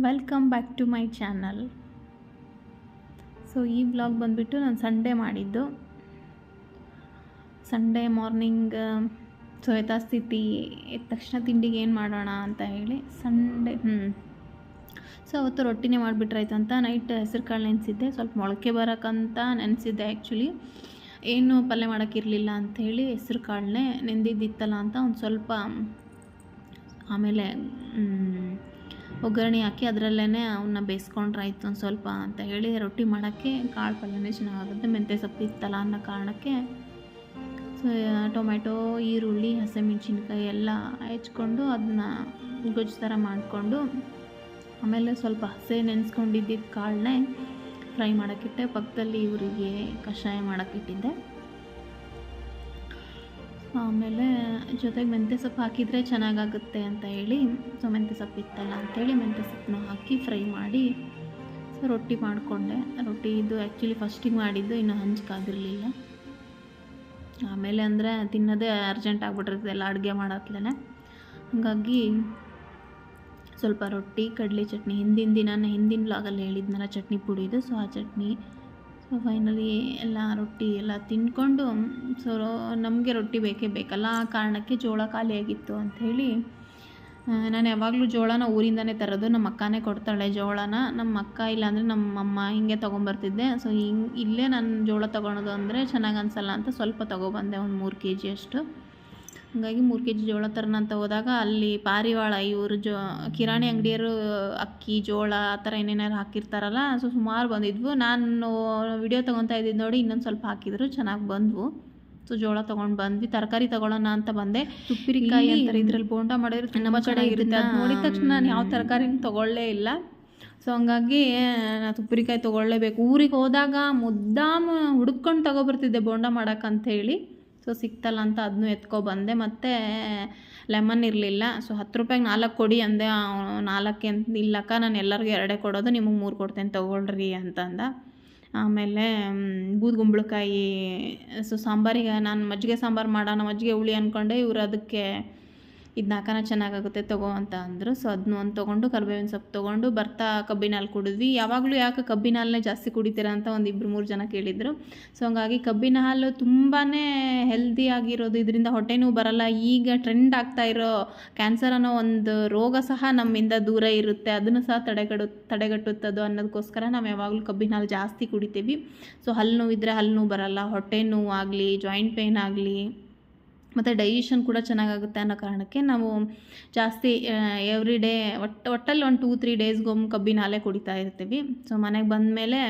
Welcome back to my channel so ಈ blog ಬಂದುಬಿಟ್ಟು ನಾನು ಸಂಡೇ ಮಾಡಿದ್ದು. ಸಂಡೇ ಮಾರ್ನಿಂಗ್ ಸೊ ಯಥಾಸ್ಥಿತಿ ಎದ್ದ ತಕ್ಷಣ ತಿಂಡಿಗೆ ಏನು ಮಾಡೋಣ ಅಂತ ಹೇಳಿ ಸಂಡೇ ಹ್ಞೂ ಸೊ ಅವತ್ತು ರೊಟ್ಟಿನೇ ಮಾಡಿಬಿಟ್ರಾಯ್ತು ಅಂತ ನೈಟ್ ಹೆಸರು ಕಾಳು ನೆನೆಸಿದ್ದೆ. ಸ್ವಲ್ಪ ಮೊಳಕೆ ಬರೋಕ್ಕಂತ ನೆನೆಸಿದ್ದೆ ಆ್ಯಕ್ಚುಲಿ ಏನು ಪಲ್ಯ ಮಾಡೋಕ್ಕಿರಲಿಲ್ಲ ಅಂಥೇಳಿ ಹೆಸ್ರು ಕಾಳನ್ನೇ ನೆಂದಿದ್ದಿತ್ತಲ್ಲ ಅಂತ ಒಂದು ಸ್ವಲ್ಪ ಆಮೇಲೆ ಒಗ್ಗರಣೆ ಹಾಕಿ ಅದರಲ್ಲೇ ಅವನ್ನ ಬೇಯಿಸ್ಕೊಂಡ್ರಾಯ್ತು ಒಂದು ಸ್ವಲ್ಪ ಅಂತ ಹೇಳಿ ರೊಟ್ಟಿ ಮಾಡೋಕ್ಕೆ ಕಾಳು ಪಲ್ಯನೇ ಚೆನ್ನಾಗುತ್ತೆ ಮೆಂತ್ಯ ಸೊಪ್ಪು ಇತ್ತಲ್ಲ ಅನ್ನೋ ಕಾರಣಕ್ಕೆ ಸೊ ಟೊಮೆಟೊ ಈರುಳ್ಳಿ, ಹಸಿಮೆಣ್ಸಿನ್ಕಾಯಿ ಎಲ್ಲ ಹೆಚ್ಕೊಂಡು ಅದನ್ನ ಗೊಜ್ಜು ಥರ ಮಾಡಿಕೊಂಡು ಆಮೇಲೆ ಸ್ವಲ್ಪ ಹಸೆ ನೆನೆಸ್ಕೊಂಡಿದ್ದಿದ್ದ ಕಾಳನ್ನೇ ಫ್ರೈ ಮಾಡೋಕ್ಕಿಟ್ಟೆ ಪಕ್ಕದಲ್ಲಿ ಇವರಿಗೆ ಕಷಾಯ ಮಾಡೋಕ್ಕಿಟ್ಟಿದ್ದೆ ಆಮೇಲೆ ಜೊತೆಗೆ ಮೆಂತ್ಯ ಸೊಪ್ಪು ಹಾಕಿದರೆ ಚೆನ್ನಾಗಾಗುತ್ತೆ ಅಂತ ಹೇಳಿ, ಸೊ ಮೆಂತ್ಯ ಸೊಪ್ಪು ಇತ್ತಲ್ಲ ಅಂಥೇಳಿ ಮೆಂತ್ಯ ಸೊಪ್ಪನ್ನ ಹಾಕಿ ಫ್ರೈ ಮಾಡಿ, ಸೊ ರೊಟ್ಟಿ ಮಾಡಿಕೊಂಡೆ. ರೊಟ್ಟಿ ಇದು ಆ್ಯಕ್ಚುಲಿ ಫಸ್ಟಿಗೆ ಮಾಡಿದ್ದು ಇನ್ನೂ ಹಂಚಿಕಾಗಿರಲಿಲ್ಲ ಆಮೇಲೆ ಅಂದರೆ ತಿನ್ನೋದೇ ಅರ್ಜೆಂಟ್ ಆಗಿಬಿಟ್ಟಿರ್ತದೆ ಎಲ್ಲ ಅಡುಗೆ ಮಾಡೋತ್ಲೇ ಹಾಗಾಗಿ ಸ್ವಲ್ಪ ರೊಟ್ಟಿ, ಕಡಲೆ ಚಟ್ನಿ, ಹಿಂದಿನ ದಿನ ಹಿಂದಿನ ಬ್ಲಾಗಲ್ಲಿ ಹೇಳಿದ್ನಲ್ಲ ಚಟ್ನಿ ಪುಡಿದು ಸೊ ಆ ಚಟ್ನಿ ಫೈನಲಿ ಎಲ್ಲ ರೊಟ್ಟಿ ಎಲ್ಲ ತಿಂದ್ಕೊಂಡು ಸೊ ನಮಗೆ ರೊಟ್ಟಿ ಬೇಕೇ ಬೇಕಲ್ಲ, ಆ ಕಾರಣಕ್ಕೆ ಜೋಳ ಖಾಲಿಯಾಗಿತ್ತು ಅಂಥೇಳಿ ನಾನು ಯಾವಾಗಲೂ ಜೋಳನ ಊರಿಂದನೇ ತರೋದು, ನಮ್ಮ ಅಕ್ಕನೇ ಕೊಡ್ತಾಳೆ ಜೋಳನ. ನಮ್ಮ ಅಕ್ಕ ಇಲ್ಲಾಂದರೆ ನಮ್ಮ ಅಮ್ಮ ಹಿಂಗೆ ತೊಗೊಂಬರ್ತಿದ್ದೆ. ಸೊ ಹಿಂಗೆ, ಇಲ್ಲೇ ನಾನು ಜೋಳ ತೊಗೊಳೋದು ಅಂದರೆ ಚೆನ್ನಾಗಿ ಅನಿಸಲ್ಲ ಅಂತ ಸ್ವಲ್ಪ ತೊಗೊಬಂದೆ, ಒಂದು ಮೂರು ಕೆ ಜಿ ಅಷ್ಟು. ಹಾಗಾಗಿ ಮೂರು ಕೆ ಜಿ ಜೋಳ ತರೋಣ ಅಂತ ಹೋದಾಗ ಅಲ್ಲಿ ಪಾರಿವಾಳ ಇವರು ಜೋ ಕಿರಾಣಿ ಅಂಗಡಿಯರು ಅಕ್ಕಿ ಜೋಳ ಆ ಥರ ಏನೇನಾದ್ರು ಹಾಕಿರ್ತಾರಲ್ಲ ಸೊ ಸುಮಾರು ಬಂದಿದ್ವು. ನಾನು ವಿಡಿಯೋ ತೊಗೊತಾ ಇದ್ದಿದ್ದು ನೋಡಿ ಇನ್ನೊಂದು ಸ್ವಲ್ಪ ಹಾಕಿದ್ರು ಚೆನ್ನಾಗಿ ಬಂದವು. ಸೊ ಜೋಳ ತೊಗೊಂಡು ಬಂದ್ವಿ. ತರಕಾರಿ ತೊಗೊಳೋಣ ಅಂತ ಬಂದೆ. ತುಪ್ಪಿರಿಕಾಯಿ ಅಂತಾರೆ ಇದ್ರಲ್ಲಿ ಬೋಂಡ ಮಾಡಿದ್ರೆ ನಮ್ಮ ಕಡೆ ಇರುತ್ತೆ ಅದು ನೋಡಿದ ತಕ್ಷಣ ನಾನು ಯಾವ ತರಕಾರಿನೂ ತೊಗೊಳ್ಳೇ ಇಲ್ಲ. ಸೊ ಹಂಗಾಗಿ ನಾನು ತುಪ್ಪಿರಿಕಾಯಿ ತೊಗೊಳ್ಳೇಬೇಕು ಊರಿಗೆ ಹೋದಾಗ ಮುದ್ದಾಮ ಹುಡ್ಕೊಂಡು ತೊಗೊಬರ್ತಿದ್ದೆ ಬೋಂಡ ಮಾಡೋಕ್ಕಂತ ಹೇಳಿ. ಸೊ ಸಿಕ್ತಲ್ಲ ಅಂತ ಅದನ್ನೂ ಎತ್ಕೊ ಬಂದೆ ಮತ್ತು ಲೆಮನ್ ಇರಲಿಲ್ಲ. ಸೊ ಹತ್ತು ರೂಪಾಯಿಗೆ ನಾಲ್ಕು ಕೊಡಿ ಅಂದೆ ನಾಲ್ಕು ಅಂತ ಇಲ್ಲಕ್ಕ ನಾನು ಎಲ್ಲರಿಗೂ ಎರಡೇ ಕೊಡೋದು, ನಿಮಗೆ ಮೂರು ಕೊಡ್ತೇನೆ ತೊಗೊಳ್ರಿ ಅಂತಂದ ಆಮೇಲೆ ಬೂದ್ಗುಂಬಳಕಾಯಿ ಸೊ ಸಾಂಬಾರಿಗೆ ನಾನು ಮಜ್ಜಿಗೆ ಸಾಂಬಾರು ಮಾಡೋಣ, ಮಜ್ಜಿಗೆ ಹುಳಿ ಅಂದ್ಕೊಂಡೆ ಇವರು ಅದಕ್ಕೆ ಇದನ್ನ ನಾಲ್ಕನ ಚೆನ್ನಾಗಾಗುತ್ತೆ, ತಗೋ ಅಂತ ಅಂದರು. ಸೊ ಅದನ್ನ ಒಂದು ತೊಗೊಂಡು, ಕರ್ಬೇವಿನ ಸೊಪ್ಪು ತೊಗೊಂಡು, ಬರ್ತಾ ಕಬ್ಬಿನ ಹಾಲು ಕುಡಿದ್ವಿ. ಯಾವಾಗಲೂ ಯಾಕೆ ಕಬ್ಬಿನ ಹಾಲನ್ನೇ ಜಾಸ್ತಿ ಕುಡಿತೀರಾ ಅಂತ ಒಂದು ಇಬ್ಬರು ಮೂರು ಜನ ಕೇಳಿದರು. ಸೊ ಹಂಗಾಗಿ ಕಬ್ಬಿನ ಹಾಲು ತುಂಬಾ ಹೆಲ್ದಿ ಆಗಿರೋದು. ಇದರಿಂದ ಹೊಟ್ಟೆನೂ ನೋವು ಬರಲ್ಲ. ಈಗ ಟ್ರೆಂಡ್ ಆಗ್ತಾ ಇರೋ ಕ್ಯಾನ್ಸರ್ ಅನ್ನೋ ಒಂದು ರೋಗ ಸಹ ನಮ್ಮಿಂದ ದೂರ ಇರುತ್ತೆ. ಅದನ್ನು ಸಹ ತಡೆಗಡು, ತಡೆಗಟ್ಟುತ್ತದು ಅನ್ನೋದಕ್ಕೋಸ್ಕರ ನಾವು ಯಾವಾಗಲೂ ಕಬ್ಬಿನ ಹಾಲು ಜಾಸ್ತಿ ಕುಡಿತೀವಿ. ಸೊ ಹಲ್ಲು ನೋವಿದ್ರೆ ಹಲ್ಲು ನೋವು ಬರಲ್ಲ. ಹೊಟ್ಟೆ ನೋವು ಆಗಲಿ ಜಾಯಿಂಟ್ ಪೇನ್ ಆಗಲಿ ಮತ್ತು ಡೈಜೆಷನ್ ಕೂಡ ಚೆನ್ನಾಗಾಗುತ್ತೆ ಅನ್ನೋ ಕಾರಣಕ್ಕೆ ನಾವು ಜಾಸ್ತಿ ಎವ್ರಿ ಡೇ ಒಟ್ಟು, ಒಟ್ಟಲ್ಲಿ ಒಂದು ಟೂ ತ್ರೀ ಡೇಸ್ಗೊಮ್ಮೆ ಕಬ್ಬಿನ ಹಾಲೇ ಕುಡಿತಾ ಇರ್ತೀವಿ. ಸೊ ಮನೆಗೆ ಬಂದ ಮೇಲೆ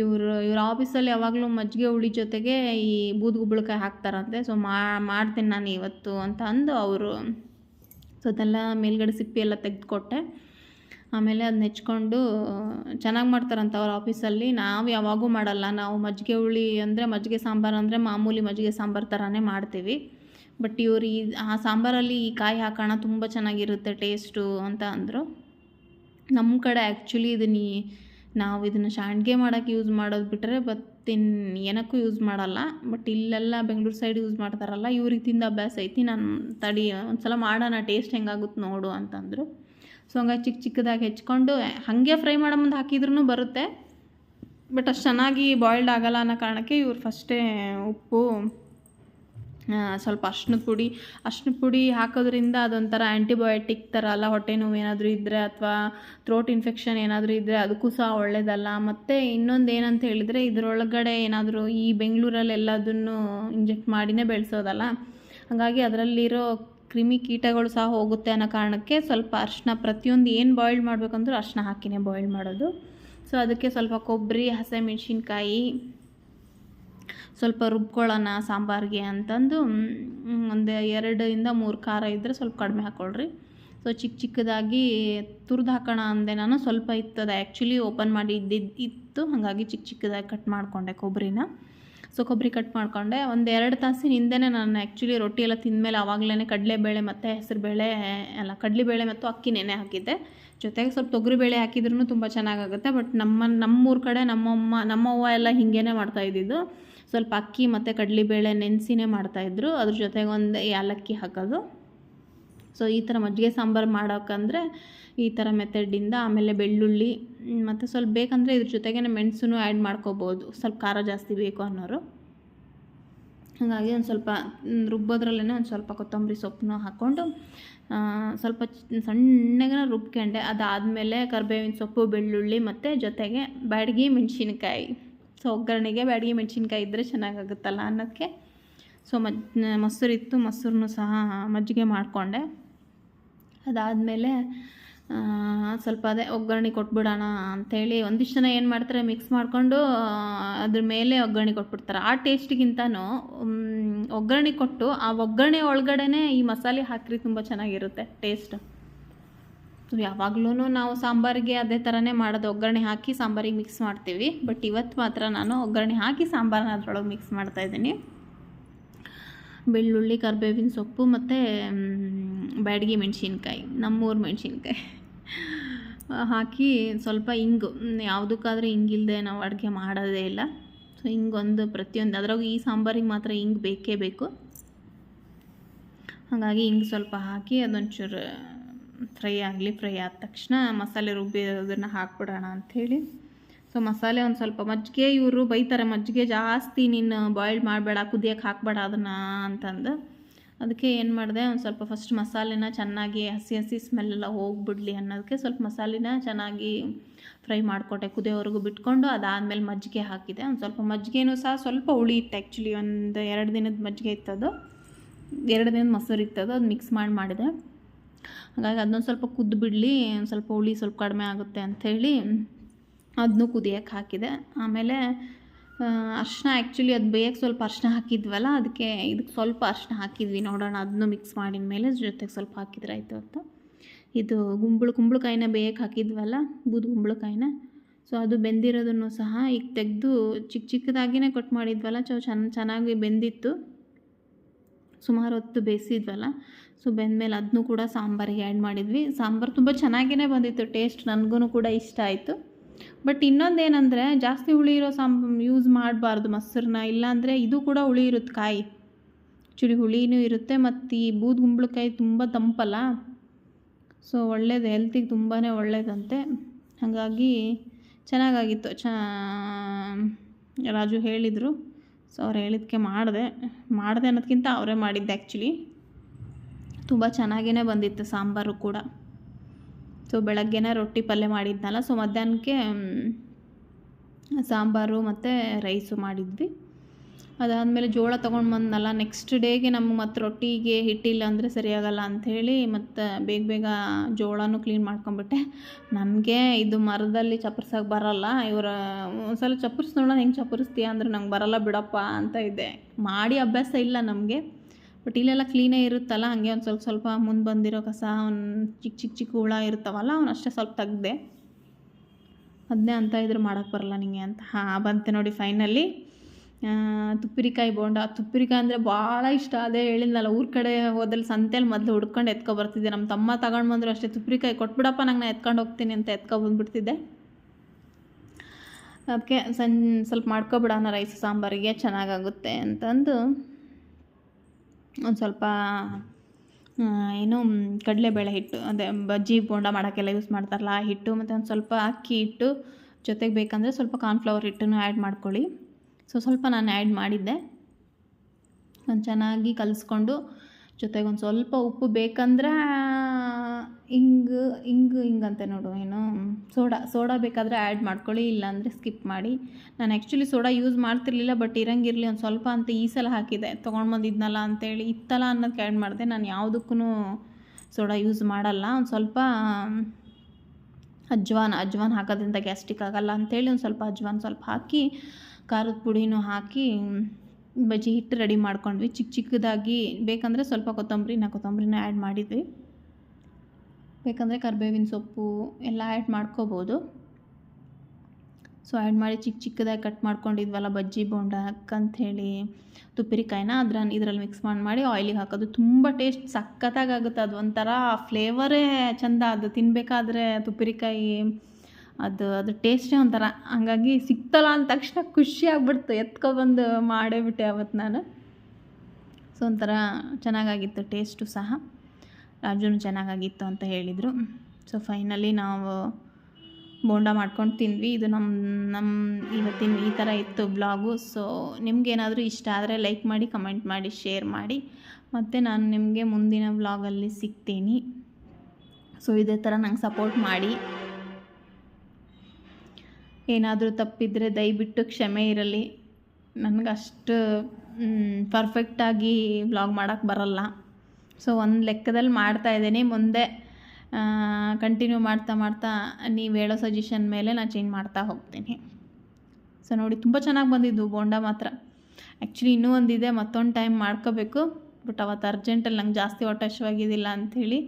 ಇವರು ಇವ್ರ ಆಫೀಸಲ್ಲಿ ಯಾವಾಗಲೂ ಮಜ್ಜಿಗೆ ಹುಳಿ ಜೊತೆಗೆ ಈ ಬೂದ್ಗುಬ್ಳಕಾಯಿ ಹಾಕ್ತಾರಂತೆ. ಸೊ ಮಾಡ್ತೀನಿ ನಾನು ಇವತ್ತು ಅಂತ ಅಂದು ಅವರು ಸೊ ಅದೆಲ್ಲ ಮೇಲ್ಗಡೆ ಸಿಪ್ಪಿ ಎಲ್ಲ ತೆಗೆದುಕೊಟ್ಟೆ. ಆಮೇಲೆ ಅದನ್ನ ಹೆಚ್ಕೊಂಡು ಚೆನ್ನಾಗಿ ಮಾಡ್ತಾರಂತ ಅವ್ರ ಆಫೀಸಲ್ಲಿ ನಾವು ಯಾವಾಗೂ ಮಾಡಲ್ಲ. ನಾವು ಮಜ್ಜಿಗೆ ಹುಳಿ ಅಂದರೆ ಮಜ್ಜಿಗೆ ಸಾಂಬಾರು ಅಂದರೆ ಮಾಮೂಲಿ ಮಜ್ಜಿಗೆ ಸಾಂಬಾರು ಥರನೇ ಮಾಡ್ತೀವಿ. ಬಟ್ ಇವರು ಈ, ಆ ಸಾಂಬಾರಲ್ಲಿ ಈ ಕಾಯಿ ಹಾಕೋಣ ತುಂಬ ಚೆನ್ನಾಗಿರುತ್ತೆ ಟೇಸ್ಟು ಅಂತ ಅಂದರು. ನಮ್ಮ ಕಡೆ ಆ್ಯಕ್ಚುಲಿ ಇದನ್ನ, ನಾವು ಇದನ್ನು ಶಾಂಡ್ಗೆ ಮಾಡೋಕ್ಕೆ ಯೂಸ್ ಮಾಡೋದು ಬಿಟ್ಟರೆ ಬಟ್ ಏನಕ್ಕೂ ಯೂಸ್ ಮಾಡಲ್ಲ. ಬಟ್ ಇಲ್ಲೆಲ್ಲ ಬೆಂಗಳೂರು ಸೈಡ್ ಯೂಸ್ ಮಾಡ್ತಾರಲ್ಲ ಇವ್ರಿಗೆ ತಿಂದ ಅಭ್ಯಾಸ ಐತಿ, ನಾನು ತಡಿ ಒಂದು ಸಲ ಮಾಡೋಣ ಟೇಸ್ಟ್ ಹೆಂಗಾಗುತ್ತೆ ನೋಡು ಅಂತಂದರು ಸೊ ಹಂಗಾಗಿ ಚಿಕ್ಕ ಚಿಕ್ಕದಾಗಿ ಹೆಚ್ಕೊಂಡು, ಹಾಗೆ ಫ್ರೈ ಮಾಡೋ ಮುಂದೆ ಹಾಕಿದ್ರೂ ಬರುತ್ತೆ. ಬಟ್ ಅಷ್ಟು ಚೆನ್ನಾಗಿ ಬಾಯ್ಲ್ಡ್ ಆಗಲ್ಲ ಅನ್ನೋ ಕಾರಣಕ್ಕೆ ಇವ್ರು ಫಸ್ಟೇ ಉಪ್ಪು ಸ್ವಲ್ಪ ಅರ್ಶಿನದ ಪುಡಿ ಅರ್ಶಿನ ಪುಡಿ ಹಾಕೋದ್ರಿಂದ ಅದೊಂಥರ ಆ್ಯಂಟಿಬಯೋಟಿಕ್ ಥರ ಅಲ್ಲ, ಹೊಟ್ಟೆ ನೋವು ಏನಾದರೂ ಇದ್ದರೆ ಅಥವಾ ಥ್ರೋಟ್ ಇನ್ಫೆಕ್ಷನ್ ಏನಾದರೂ ಇದ್ದರೆ ಅದಕ್ಕೂ ಸಹ ಒಳ್ಳೆಯದಲ್ಲ ಮತ್ತು ಇನ್ನೊಂದು ಏನಂತ ಹೇಳಿದರೆ ಇದರೊಳಗಡೆ ಏನಾದರೂ ಈ ಬೆಂಗಳೂರಲ್ಲಿ ಎಲ್ಲದನ್ನು ಇಂಜೆಕ್ಟ್ ಮಾಡಿನೇ ಬೆಳೆಸೋದಲ್ಲ. ಹಾಗಾಗಿ ಅದರಲ್ಲಿರೋ ಕ್ರಿಮಿ ಕೀಟಗಳು ಸಹ ಹೋಗುತ್ತೆ ಅನ್ನೋ ಕಾರಣಕ್ಕೆ ಸ್ವಲ್ಪ ಅರ್ಶಿನ ಪ್ರತಿಯೊಂದು ಏನು ಬಾಯ್ಲ್ ಮಾಡಬೇಕಂದ್ರೂ ಅರ್ಶಿನ ಹಾಕಿನೇ ಬಾಯ್ಲ್ ಮಾಡೋದು. ಸೊ ಅದಕ್ಕೆ ಸ್ವಲ್ಪ ಕೊಬ್ಬರಿ ಹಸಿಮೆಣ್ಸಿನ್ಕಾಯಿ ಸ್ವಲ್ಪ ರುಬ್ಕೊಳ್ಳೋಣ ಸಾಂಬಾರಿಗೆ ಅಂತಂದು ಒಂದು ಎರಡರಿಂದ ಮೂರು ಖಾರ ಇದ್ದರೆ ಸ್ವಲ್ಪ ಕಡಿಮೆ ಹಾಕ್ಕೊಳ್ರಿ ಸೊ ಚಿಕ್ಕ ಚಿಕ್ಕದಾಗಿ ತುರ್ದು ಹಾಕೋಣ ಅಂದೆ ನಾನು, ಸ್ವಲ್ಪ ಇತ್ತದ. ಆ್ಯಕ್ಚುಲಿ ಓಪನ್ ಮಾಡಿ ಇದ್ದಿದ್ದು ಇತ್ತು. ಹಾಗಾಗಿ ಚಿಕ್ಕ ಚಿಕ್ಕದಾಗಿ ಕಟ್ ಮಾಡಿಕೊಂಡೆ ಕೊಬ್ಬರಿನ. ಸೊ ಕೊಬ್ಬರಿ ಕಟ್ ಮಾಡಿಕೊಂಡೆ. ಒಂದು ಎರಡು ತಾಸಿನ ಹಿಂದೆನೇ ನಾನು ಆ್ಯಕ್ಚುಲಿ ರೊಟ್ಟಿ ಎಲ್ಲ ತಿಂದಮೇಲೆ ಆವಾಗಲೇ ಕಡಲೆಬೇಳೆ ಮತ್ತು ಹೆಸರುಬೇಳೆ, ಅಲ್ಲ, ಕಡಲೆಬೇಳೆ ಮತ್ತು ಅಕ್ಕಿ ನೆನೆ ಹಾಕಿದ್ದೆ. ಜೊತೆಗೆ ಸ್ವಲ್ಪ ತೊಗರಿಬೇಳೆ ಹಾಕಿದ್ರೂ ತುಂಬ ಚೆನ್ನಾಗಾಗುತ್ತೆ. ಬಟ್ ನಮ್ಮ, ನಮ್ಮೂರ ಕಡೆ ನಮ್ಮಮ್ಮ ನಮ್ಮವ್ವ ಎಲ್ಲ ಹೀಗೇನೆ ಮಾಡ್ತಾ ಇದ್ದಿದ್ದು. ಸ್ವಲ್ಪ ಅಕ್ಕಿ ಮತ್ತು ಕಡಲೆಬೇಳೆ ನೆನೆಸಿನೇ ಮಾಡ್ತಾಯಿದ್ರು ಅದ್ರ ಜೊತೆಗೆ ಒಂದು ಏಲಕ್ಕಿ ಹಾಕೋದು. ಸೊ ಈ ಥರ ಮಜ್ಜಿಗೆ ಸಾಂಬಾರು ಮಾಡೋಕ್ಕಂದ್ರೆ ಈ ಥರ ಮೆಥಡಿಂದ ಆಮೇಲೆ ಬೆಳ್ಳುಳ್ಳಿ ಮತ್ತು ಸ್ವಲ್ಪ ಬೇಕಂದರೆ ಇದ್ರ ಜೊತೆಗೇ ಮೆಣಸು ಆ್ಯಡ್ ಮಾಡ್ಕೋಬೋದು. ಸ್ವಲ್ಪ ಖಾರ ಜಾಸ್ತಿ ಬೇಕು ಅನ್ನೋರು. ಹಾಗಾಗಿ ಒಂದು ಸ್ವಲ್ಪ ರುಬ್ಬೋದ್ರಲ್ಲೇ ಒಂದು ಸ್ವಲ್ಪ ಕೊತ್ತಂಬರಿ ಸೊಪ್ಪನ್ನು ಹಾಕ್ಕೊಂಡು ಸ್ವಲ್ಪ ಸಣ್ಣಗೆ ರುಬ್ಕೊಂಡೆ. ಅದಾದಮೇಲೆ ಕರಿಬೇವಿನ ಸೊಪ್ಪು, ಬೆಳ್ಳುಳ್ಳಿ ಮತ್ತು ಜೊತೆಗೆ ಬ್ಯಾಡಗಿ ಮೆಣಸಿನ್ಕಾಯಿ. ಸೊ ಒಗ್ಗರಣೆಗೆ ಬ್ಯಾಡಿಗೆ ಮೆಣಸಿನ್ಕಾಯಿ ಇದ್ದರೆ ಚೆನ್ನಾಗಾಗುತ್ತಲ್ಲ ಅನ್ನೋಕ್ಕೆ ಸೊ ಮಜ್ ಮೊಸರಿತ್ತು ಮೊಸರನ್ನು ಸಹ ಮಜ್ಜಿಗೆ ಮಾಡಿಕೊಂಡೆ. ಅದಾದಮೇಲೆ ಸ್ವಲ್ಪ ಅದೇ ಒಗ್ಗರಣೆ ಕೊಟ್ಬಿಡೋಣ ಅಂಥೇಳಿ ಒಂದಿಷ್ಟು ಜನ ಏನು ಮಾಡ್ತಾರೆ ಮಿಕ್ಸ್ ಮಾಡಿಕೊಂಡು ಅದ್ರ ಮೇಲೆ ಒಗ್ಗರಣೆ ಕೊಟ್ಬಿಡ್ತಾರೆ. ಆ ಟೇಸ್ಟಿಗಿಂತನೂ ಒಗ್ಗರಣೆ ಕೊಟ್ಟು ಆ ಒಗ್ಗರಣೆ ಒಳಗಡೆನೇ ಈ ಮಸಾಲೆ ಹಾಕಿರಿ ತುಂಬ ಚೆನ್ನಾಗಿರುತ್ತೆ ಟೇಸ್ಟ್ ಯಾವಾಗ್ಲೂ ನಾವು ಸಾಂಬಾರಿಗೆ ಅದೇ ಥರನೇ ಮಾಡೋದು. ಒಗ್ಗರಣೆ ಹಾಕಿ ಸಾಂಬಾರಿಗೆ ಮಿಕ್ಸ್ ಮಾಡ್ತೀವಿ. ಬಟ್ ಇವತ್ತು ಮಾತ್ರ ನಾನು ಒಗ್ಗರಣೆ ಹಾಕಿ ಸಾಂಬಾರನ್ನ ಅದರೊಳಗೆ ಮಿಕ್ಸ್ ಮಾಡ್ತಾಯಿದ್ದೀನಿ ಬೆಳ್ಳುಳ್ಳಿ, ಕರಿಬೇವಿನ ಸೊಪ್ಪು ಮತ್ತು ಬ್ಯಾಡಗಿ ಮೆಣಸಿನ್ಕಾಯಿ. ನಮ್ಮೂರು ಮೆಣಸಿನ್ಕಾಯಿ. ಹಾಕಿ ಸ್ವಲ್ಪ ಹಿಂಗು ಯಾವುದಕ್ಕಾದ್ರೆ ಹಿಂಗಿಲ್ಲದೆ ನಾವು ಅಡುಗೆ ಮಾಡೋದೇ ಇಲ್ಲ. ಸೊ ಹಿಂಗೊಂದು ಪ್ರತಿಯೊಂದು. ಅದ್ರಾಗೂ ಈ ಸಾಂಬಾರಿಗೆ ಮಾತ್ರ ಹಿಂಗೆ ಬೇಕೇ ಬೇಕು. ಹಾಗಾಗಿ ಹಿಂಗೆ ಸ್ವಲ್ಪ ಹಾಕಿ ಅದೊಂಚೂರು ಫ್ರೈ ಆಗಲಿ, ಫ್ರೈ ಆದ ತಕ್ಷಣ ಮಸಾಲೆ ರುಬ್ಬಿರೋದನ್ನು ಹಾಕ್ಬಿಡೋಣ ಅಂಥೇಳಿ. ಸೊ ಮಸಾಲೆ ಒಂದು ಸ್ವಲ್ಪ ಮಜ್ಜಿಗೆ, ಇವರು ಬೈತಾರೆ, ಮಜ್ಜಿಗೆ ಜಾಸ್ತಿ ನೀನು ಬಾಯ್ಲ್ ಮಾಡಬೇಡ, ಕುದಿಯೋಕೆ ಹಾಕಬೇಡ ಅದನ್ನು ಅಂತಂದು. ಅದಕ್ಕೆ ಏನು ಮಾಡಿದೆ, ಒಂದು ಸ್ವಲ್ಪ ಫಸ್ಟ್ ಮಸಾಲೆನ ಚೆನ್ನಾಗಿ ಹಸಿ ಹಸಿ ಸ್ಮೆಲ್ಲೆಲ್ಲ ಹೋಗ್ಬಿಡ್ಲಿ ಅನ್ನೋದಕ್ಕೆ ಸ್ವಲ್ಪ ಮಸಾಲೆನ ಚೆನ್ನಾಗಿ ಫ್ರೈ ಮಾಡಿಕೊಟ್ಟೆ. ಕುದಿಯೋವರೆಗೂ ಬಿಟ್ಕೊಂಡು ಅದಾದಮೇಲೆ ಮಜ್ಜಿಗೆ ಹಾಕಿದೆ. ಒಂದು ಸ್ವಲ್ಪ ಮಜ್ಜಿಗೆನೂ ಸಹ ಸ್ವಲ್ಪ ಉಳಿಯುತ್ತೆ ಆ್ಯಕ್ಚುಲಿ ಒಂದು ಎರಡು ದಿನದ ಮಜ್ಜಿಗೆ ಇತ್ತದು ಎರಡು ದಿನದ ಮೊಸರು ಇತ್ತದು ಅದು ಮಿಕ್ಸ್ ಮಾಡಿ ಮಾಡಿದೆ. ಹಾಗಾಗಿ ಅದನ್ನೊಂದು ಸ್ವಲ್ಪ ಕುದ್ದು ಬಿಡಲಿ ಸ್ವಲ್ಪ ಹುಳಿ ಸ್ವಲ್ಪ ಕಡಿಮೆ ಆಗುತ್ತೆ ಅಂಥೇಳಿ ಅದನ್ನೂ ಕುದಿಯೋಕ್ಕೆ ಹಾಕಿದೆ. ಆಮೇಲೆ ಅರ್ಶಿನ ಆ್ಯಕ್ಚುಲಿ ಅದು ಬೇಯಕ್ಕೆ ಸ್ವಲ್ಪ ಅರ್ಶಿನ ಹಾಕಿದ್ವಲ್ಲ, ಅದಕ್ಕೆ ಇದಕ್ಕೆ ಸ್ವಲ್ಪ ಅರ್ಶಿನ ಹಾಕಿದ್ವಿ ನೋಡೋಣ ಅದನ್ನು ಮಿಕ್ಸ್ ಮಾಡಿದ ಮೇಲೆ ಜೊತೆಗೆ ಸ್ವಲ್ಪ ಹಾಕಿದ್ರೆ ಆಯಿತು ಅಂತ. ಇದು ಗುಂಬಳ, ಕುಂಬಳಕಾಯಿನ ಬೇಯಕ್ಕೆ ಹಾಕಿದ್ವಲ್ಲ, ಬೂದು ಕುಂಬಳಕಾಯಿನ ಸೊ ಅದು ಬೆಂದಿರೋದನ್ನು ಸಹ ಈಗ ತೆಗೆದು ಚಿಕ್ಕ ಚಿಕ್ಕದಾಗಿನೇ ಕಟ್ ಮಾಡಿದ್ವಲ್ಲ ಸೊ ಚೆನ್ನ ಚೆನ್ನಾಗಿ ಬೆಂದಿತ್ತು. ಸುಮಾರು ಹೊತ್ತು ಬೇಯಿಸಿದ್ವಲ್ಲ. ಸೊ ಬೆಂದಮೇಲೆ ಅದನ್ನೂ ಕೂಡ ಸಾಂಬಾರಿಗೆ ಆ್ಯಡ್ ಮಾಡಿದ್ವಿ. ಸಾಂಬಾರು ತುಂಬ ಚೆನ್ನಾಗೇ ಬಂದಿತ್ತು ಟೇಸ್ಟ್ ನನಗೂ ಕೂಡ ಇಷ್ಟ ಆಯಿತು. ಬಟ್ ಇನ್ನೊಂದೇನೆಂದರೆ, ಜಾಸ್ತಿ ಹುಳಿ ಇರೋ ಸಾಂಬ್ ಯೂಸ್ ಮಾಡಬಾರ್ದು ಮೊಸರನ್ನ, ಇಲ್ಲಾಂದರೆ ಇದು ಕೂಡ ಹುಳಿ ಇರುತ್ತೆ ಕಾಯಿ. ಚುರಿ ಹುಳಿನೂ ಇರುತ್ತೆ, ಮತ್ತು ಈ ಬೂದ್ ಗುಂಬಳಕಾಯಿ ತುಂಬ ತಂಪಲ್ಲ. ಸೊ ಒಳ್ಳೇದು ಹೆಲ್ತಿಗೆ ತುಂಬಾ ಒಳ್ಳೇದಂತೆ. ಹಾಗಾಗಿ ಚೆನ್ನಾಗಾಗಿತ್ತು. ಚ, ರಾಜು ಹೇಳಿದರು. ಸೊ ಅವ್ರು ಹೇಳಿದ್ದಕ್ಕೆ ಮಾಡಿದೆ. ಮಾಡಿದೆ ಅನ್ನೋದಕ್ಕಿಂತ ಅವರೇ ಮಾಡಿದ್ದೆ ಆ್ಯಕ್ಚುಲಿ ತುಂಬ ಚೆನ್ನಾಗೇ ಬಂದಿತ್ತು ಸಾಂಬಾರು ಕೂಡ. ಸೊ ಬೆಳಗ್ಗೆನೇ ರೊಟ್ಟಿ ಪಲ್ಯ ಮಾಡಿದ್ನಲ್ಲ ಸೊ ಮಧ್ಯಾಹ್ನಕ್ಕೆ ಸಾಂಬಾರು ಮತ್ತು ರೈಸು ಮಾಡಿದ್ವಿ. ಅದಾದಮೇಲೆ ಜೋಳ ತೊಗೊಂಡು ಬಂದನಲ್ಲ ನೆಕ್ಸ್ಟ್ ಡೇಗೆ ನಮ್ಗೆ ಮತ್ತು ರೊಟ್ಟಿಗೆ ಹಿಟ್ಟಿಲ್ಲ ಅಂದರೆ ಸರಿಯಾಗಲ್ಲ ಅಂಥೇಳಿ ಮತ್ತು ಬೇಗ ಬೇಗ ಜೋಳನೂ ಕ್ಲೀನ್ ಮಾಡ್ಕೊಂಬಿಟ್ಟೆ ನನಗೆ ಇದು ಮರದಲ್ಲಿ ಚಪ್ಪರ್ಸಕ್ಕೆ ಬರಲ್ಲ, ಇವರ ಒಂದ್ಸಲ ಚಪ್ಪರ್ಸ್ ನೋಡೋಣ, ಹೆಂಗೆ ಚಪ್ಪರಿಸ್ತೀಯ? ಅಂದ್ರೆ ನಂಗೆ ಬರಲ್ಲ ಬಿಡಪ್ಪ ಅಂತ ಇದೆ. ಮಾಡಿ ಅಭ್ಯಾಸ ಇಲ್ಲ ನಮಗೆ. ಬಟ್ ಇಲ್ಲೆಲ್ಲ ಕ್ಲೀನೇ ಇರುತ್ತಲ್ಲ, ಹಂಗೆ ಒಂದು ಸ್ವಲ್ಪ ಸ್ವಲ್ಪ ಮುಂದೆ ಬಂದಿರೋ ಕಸ, ಒಂದು ಚಿಕ್ಕ ಚಿಕ್ಕ ಚಿಕ್ಕ ಹುಳ ಇರ್ತಾವಲ್ಲ, ಅವ್ನು ಅಷ್ಟೇ ಸ್ವಲ್ಪ ತೆಗ್ದೆ. ಅದನ್ನೇ ಅಂತ ಇದ್ರೆ ಮಾಡೋಕ್ಕೆ ಬರಲ್ಲ ನಿಂಗೆ ಅಂತ. ಹಾಂ, ಬಂತೆ ನೋಡಿ ಫೈನಲಿ ತುಪ್ಪಿರಿಕಾಯಿ ಬೋಂಡ. ತುಪ್ಪಿರಿಕಾಯಿ ಅಂದರೆ ಭಾಳ ಇಷ್ಟ. ಅದೇ ಹೇಳಿದ್ನಲ್ಲ, ಊರ ಕಡೆ ಹೋದಲ್ಲಿ ಸಂತೆಲಿ ಮೊದಲು ಹುಡ್ಕೊಂಡು ಎತ್ಕೊ ಬರ್ತಿದ್ದೆ. ನಮ್ಮ ತಮ್ಮ ತಗೊಂಡು ಬಂದರು ಅಷ್ಟೇ. ತುಪ್ಪಿರಿಕಾಯಿ ಕೊಟ್ಬಿಡಪ್ಪ, ನಂಗೆ ನಾನು ಎತ್ಕೊಂಡು ಹೋಗ್ತೀನಿ ಅಂತ ಎತ್ಕೊ ಬಂದುಬಿಡ್ತಿದ್ದೆ. ಅದಕ್ಕೆ ಸಂ ಸ್ವಲ್ಪ ಮಾಡ್ಕೊಬಿಡೋಣ ರೈಸ್ ಸಾಂಬಾರಿಗೆ, ಚೆನ್ನಾಗಾಗುತ್ತೆ ಅಂತಂದು. ಒಂದು ಸ್ವಲ್ಪ ಏನು ಕಡಲೆಬೇಳೆ ಹಿಟ್ಟು, ಅದೇ ಬಜ್ಜಿ ಬೋಂಡ ಮಾಡೋಕ್ಕೆಲ್ಲ ಯೂಸ್ ಮಾಡ್ತಾರಲ್ಲ ಆ ಹಿಟ್ಟು, ಮತ್ತು ಒಂದು ಸ್ವಲ್ಪ ಅಕ್ಕಿ ಹಿಟ್ಟು ಜೊತೆಗೆ ಬೇಕಂದರೆ ಸ್ವಲ್ಪ ಕಾರ್ನ್ಫ್ಲವರ್ ಹಿಟ್ಟನ್ನು ಆ್ಯಡ್ ಮಾಡ್ಕೊಳ್ಳಿ. ಸೊ ಸ್ವಲ್ಪ ನಾನು ಆ್ಯಡ್ ಮಾಡಿದ್ದೆ. ಒಂದು ಚೆನ್ನಾಗಿ ಕಲಿಸ್ಕೊಂಡು ಜೊತೆಗೆ ಒಂದು ಸ್ವಲ್ಪ ಉಪ್ಪು ಬೇಕಂದ್ರೆ ಹಿಂಗೆ ಹಿಂಗೆ ಹಿಂಗಂತೆ ನೋಡು, ಏನು, ಸೋಡಾ ಸೋಡಾ ಬೇಕಾದರೆ ಆ್ಯಡ್ ಮಾಡ್ಕೊಳ್ಳಿ, ಇಲ್ಲಾಂದರೆ ಸ್ಕಿಪ್ ಮಾಡಿ. ನಾನು ಆ್ಯಕ್ಚುಲಿ ಸೋಡಾ ಯೂಸ್ ಮಾಡ್ತಿರ್ಲಿಲ್ಲ ಬಟ್ ಇರಂಗಿರಲಿ ಒಂದು ಸ್ವಲ್ಪ ಅಂತ ಈ ಸಲ ಹಾಕಿದೆ. ತೊಗೊಂಡು ಬಂದಿದ್ನಲ್ಲ ಅಂತೇಳಿ ಇತ್ತಲ್ಲ ಅನ್ನೋದಕ್ಕೆ ಆ್ಯಡ್ ಮಾಡಿದೆ. ನಾನು ಯಾವುದಕ್ಕೂ ಸೋಡಾ ಯೂಸ್ ಮಾಡಲ್ಲ. ಒಂದು ಸ್ವಲ್ಪ, ಅಜ್ವಾನ್ ಅಜ್ವಾನ್ ಹಾಕೋದ್ರಿಂದ ಗ್ಯಾಸ್ಟಿಕ್ ಆಗಲ್ಲ ಅಂಥೇಳಿ ಒಂದು ಸ್ವಲ್ಪ ಅಜ್ವಾನ್ ಸ್ವಲ್ಪ ಹಾಕಿ, ಖಾರದ ಪುಡಿನೂ ಹಾಕಿ, ಬಜ್ಜಿ ಹಿಟ್ಟು ರೆಡಿ ಮಾಡ್ಕೊಂಡ್ವಿ. ಚಿಕ್ಕ ಚಿಕ್ಕದಾಗಿ, ಬೇಕಂದರೆ ಸ್ವಲ್ಪ ಕೊತ್ತಂಬರಿನ ಕೊತ್ತಂಬರಿನ ಆ್ಯಡ್ ಮಾಡಿದ್ವಿ. ಬೇಕಂದರೆ ಕರಿಬೇವಿನ ಸೊಪ್ಪು ಎಲ್ಲ ಆ್ಯಡ್ ಮಾಡ್ಕೋಬೋದು. ಸೊ ಆ್ಯಡ್ ಮಾಡಿ ಚಿಕ್ಕ ಚಿಕ್ಕದಾಗಿ ಕಟ್ ಮಾಡ್ಕೊಂಡಿದ್ವಲ್ಲ ಬಜ್ಜಿ ಹೇಳಿ ತುಪ್ಪಿರಿಕಾಯಿನ ಅದ್ರ ಇದರಲ್ಲಿ ಮಿಕ್ಸ್ ಮಾಡಿ ಮಾಡಿ ಆಯ್ಲಿಗೆ ಹಾಕೋದು ತುಂಬ ಟೇಸ್ಟ್ ಸಖತ್ತಾಗಿ ಆಗುತ್ತೆ ಅದು ಒಂಥರ ಫ್ಲೇವರೇ ಚಂದ. ಅದು ತಿನ್ನಬೇಕಾದ್ರೆ ತುಪ್ಪಿರಿಕಾಯಿ ಅದು ಅದು ಟೇಸ್ಟೇ ಒಂಥರ. ಹಂಗಾಗಿ ಸಿಕ್ತಲ್ಲ ಅಂದ ತಕ್ಷಣ ಖುಷಿ ಆಗ್ಬಿಡ್ತು. ಎತ್ಕೊಬಂದು ಮಾಡೇ ಬಿಟ್ಟೆ ಅವತ್ತು ನಾನು. ಸೊ ಒಂಥರ ಚೆನ್ನಾಗಾಗಿತ್ತು ಟೇಸ್ಟು ಸಹ. ರಾಜುನು ಚೆನ್ನಾಗಾಗಿತ್ತು ಅಂತ ಹೇಳಿದರು. ಸೊ ಫೈನಲಿ ನಾವು ಬೋಂಡ ಮಾಡ್ಕೊಂಡು ತಿಂದ್ವಿ. ಇದು ನಮ್ಮ ನಮ್ಮ ಇವತ್ತಿನ ಈ ಥರ ಇತ್ತು ಬ್ಲಾಗು. ಸೊ ನಿಮಗೇನಾದರೂ ಇಷ್ಟ ಆದರೆ ಲೈಕ್ ಮಾಡಿ ಕಮೆಂಟ್ ಮಾಡಿ ಶೇರ್ ಮಾಡಿ. ಮತ್ತು ನಾನು ನಿಮಗೆ ಮುಂದಿನ ಬ್ಲಾಗಲ್ಲಿ ಸಿಗ್ತೀನಿ. ಸೊ ಇದೇ ಥರ ನಂಗೆ ಸಪೋರ್ಟ್ ಮಾಡಿ. ಏನಾದರೂ ತಪ್ಪಿದರೆ ದಯವಿಟ್ಟು ಕ್ಷಮೆ ಇರಲಿ. ನನಗಷ್ಟು ಪರ್ಫೆಕ್ಟಾಗಿ ವ್ಲಾಗ್ ಮಾಡೋಕ್ಕೆ ಬರಲ್ಲ. ಸೊ ಒಂದು ಲೆಕ್ಕದಲ್ಲಿ ಮಾಡ್ತಾ ಇದ್ದೀನಿ. ಮುಂದೆ ಕಂಟಿನ್ಯೂ ಮಾಡ್ತಾ ಮಾಡ್ತಾ ನೀವು ಹೇಳೋ ಸಜೆಷನ್ ಮೇಲೆ ನಾನು ಚೇಂಜ್ ಮಾಡ್ತಾ ಹೋಗ್ತೀನಿ. ಸೊ ನೋಡಿ, ತುಂಬ ಚೆನ್ನಾಗಿ ಬಂದಿದ್ದು ಬೋಂಡ ಮಾತ್ರ. ಆ್ಯಕ್ಚುಲಿ ಇನ್ನೂ ಒಂದಿದೆ, ಮತ್ತೊಂದು ಟೈಮ್ ಮಾಡ್ಕೋಬೇಕು. ಬಟ್ ಅವತ್ತು ಅರ್ಜೆಂಟಲ್ಲಿ ನಂಗೆ ಜಾಸ್ತಿ ಹೊಟ್ಟೆ ಅಂಥೇಳಿ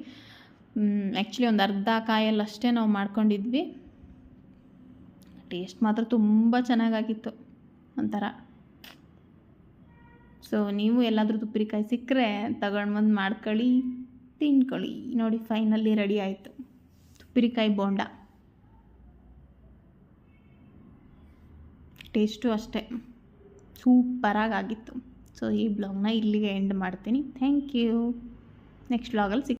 ಆ್ಯಕ್ಚುಲಿ ಒಂದು ಅರ್ಧ ಕಾಯಲ್ಲಿ ಅಷ್ಟೇ ನಾವು ಮಾಡ್ಕೊಂಡಿದ್ವಿ. ಟೇಸ್ಟ್ ಮಾತ್ರ ತುಂಬ ಚೆನ್ನಾಗಾಗಿತ್ತು. ಒಂಥರ. ಸೊ ನೀವು ಎಲ್ಲಾದರೂ ತುಪ್ಪರಿಕಾಯಿ ಸಿಕ್ಕರೆ ತಗೊಂಡು ಬಂದು ಮಾಡ್ಕೊಳ್ಳಿ, ತಿನ್ಕೊಳ್ಳಿ. ನೋಡಿ ಫೈನಲ್ಲಿ ರೆಡಿ ಆಯಿತು. ತುಪ್ಪರಿಕಾಯಿ ಬೋಂಡ. ಟೇಸ್ಟು ಅಷ್ಟೇ. ಸೂಪರಾಗಿ ಆಗಿತ್ತು. ಸೊ ಈ ಬ್ಲಾಗ್ನ ಇಲ್ಲಿಗೆ ಎಂಡ್ ಮಾಡ್ತೀನಿ. ಥ್ಯಾಂಕ್ ಯು ನೆಕ್ಸ್ಟ್ ಬ್ಲಾಗಲ್ಲಿ ಸಿಗ್